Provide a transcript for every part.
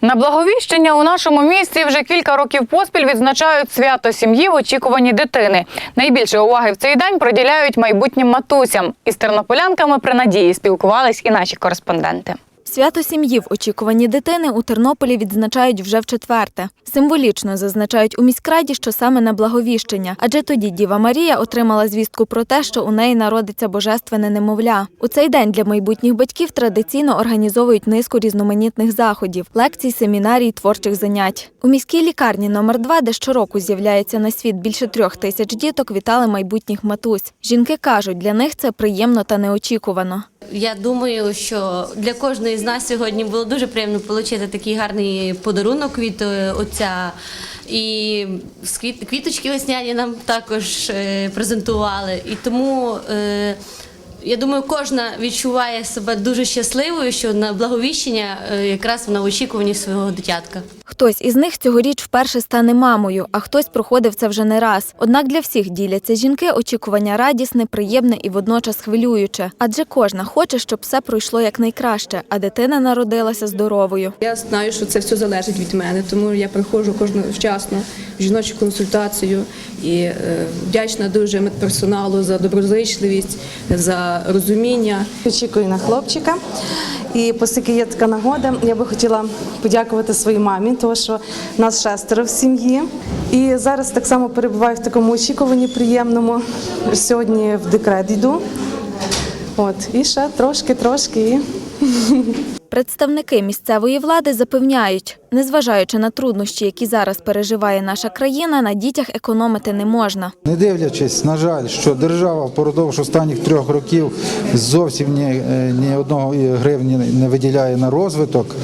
На благовіщення у нашому місті вже кілька років поспіль відзначають свято сім'ї в очікуванні дитини. Найбільше уваги в цей день приділяють майбутнім матусям. Із тернополянками при надії спілкувались і наші кореспонденти. Свято сім'ї в очікуванні дитини у Тернополі відзначають вже в четверте. Символічно зазначають у міськраді, що саме на благовіщення, адже тоді Діва Марія отримала звістку про те, що у неї народиться божественне немовля. У цей день для майбутніх батьків традиційно організовують низку різноманітних заходів, лекцій, семінарій, творчих занять. У міській лікарні номер 2 де щороку з'являється на світ більше трьох тисяч діток, вітали майбутніх матусь. Жінки кажуть, для них це приємно та неочікувано. Я думаю, що для кожної з нас сьогодні було дуже приємно отримати такий гарний подарунок від е, отця. І квіточки весняні нам також е, презентували. І тому е, я думаю, кожна відчуває себе дуже щасливою, що на благовіщення якраз вона очікуванні свого дитятка. Хтось із них цьогоріч вперше стане мамою, а хтось проходив це вже не раз. Однак для всіх діляться жінки очікування радісне, приємне і водночас хвилююче. Адже кожна хоче, щоб все пройшло якнайкраще, а дитина народилася здоровою. Я знаю, що це все залежить від мене, тому я приходжу кожну вчасно в жіночу консультацію і е, вдячна дуже медперсоналу за доброзичливість, за розуміння. Очікую на хлопчика. І оскільки є така нагода, я би хотіла подякувати своїй мамі, тому що нас шестеро в сім'ї. І зараз так само перебуваю в такому очікуванні приємному. Сьогодні в декрет йду. От, і ще трошки, трошки. Представники місцевої влади запевняють, незважаючи на труднощі, які зараз переживає наша країна, на дітях економити не можна. Не дивлячись, на жаль, що держава впродовж останніх трьох років зовсім ні, е, ні одного гривні не виділяє на розвиток е,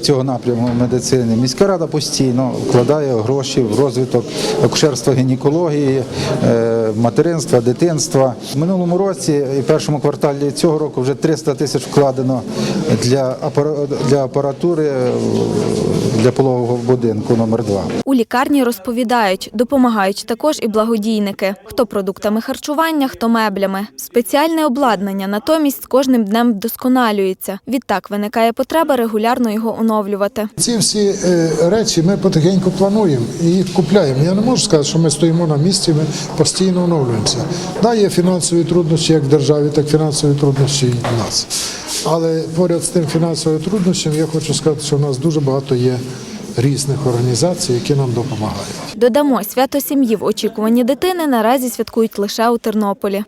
цього напряму медицини. Міська рада постійно вкладає гроші в розвиток акушерства, гінекології, е, материнства, дитинства. В минулому році і першому кварталі цього року вже 300 тисяч вкладено для для апаратури е, для пологового будинку номер 2 У лікарні розповідають, допомагають також і благодійники. Хто продуктами харчування, хто меблями. Спеціальне обладнання натомість з кожним днем вдосконалюється. Відтак виникає потреба регулярно його оновлювати. Ці всі е, речі ми потихеньку плануємо і їх купляємо. Я не можу сказати, що ми стоїмо на місці, ми постійно оновлюємося. Да, є фінансові труднощі як в державі, так і фінансові труднощі і в нас. Але поряд з тим фінансовим труднощем я хочу сказати, що в нас дуже багато є різних організацій, які нам допомагають. Додамо, свято сім'ї в очікуванні дитини наразі святкують лише у Тернополі.